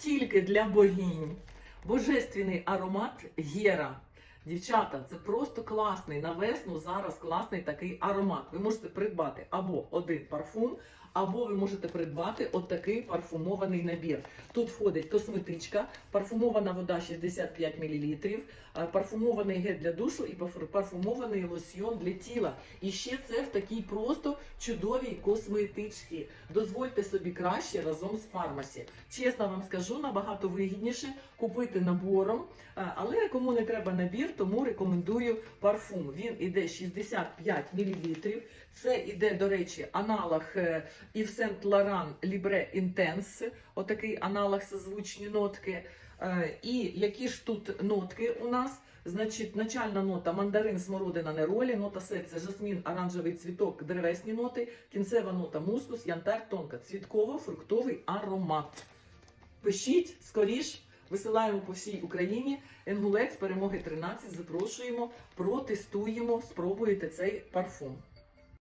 тільки для богинь. Божественний аромат Гера. Дівчата, це просто класний на весну зараз класний такий аромат. Ви можете придбати або один парфум, або ви можете придбати отакий парфумований набір. Тут входить косметичка, парфумована вода 65 мл, парфумований гель для душу і парфумований лосьйон для тіла. І ще це в такій просто чудовій косметичці. Дозвольте собі краще разом з фармасі. Чесно вам скажу, набагато вигідніше купити набором, але кому не треба набір, тому рекомендую парфум. Він іде 65 мл. Це іде, до речі, аналог е, Yves Saint Laurent Libre Intense, отакий аналог созвучні нотки. Е, І які ж тут нотки у нас? Значить, начальна нота мандарин, смородина, неролі, нота серця, жасмін, оранжевий цвіток, древесні ноти, кінцева нота мускус, янтар, тонка, цвітково-фруктовий аромат. Пишіть скоріш, висилаємо по всій Україні. Енгулець перемоги 13. Запрошуємо, протестуємо, спробуйте цей парфум.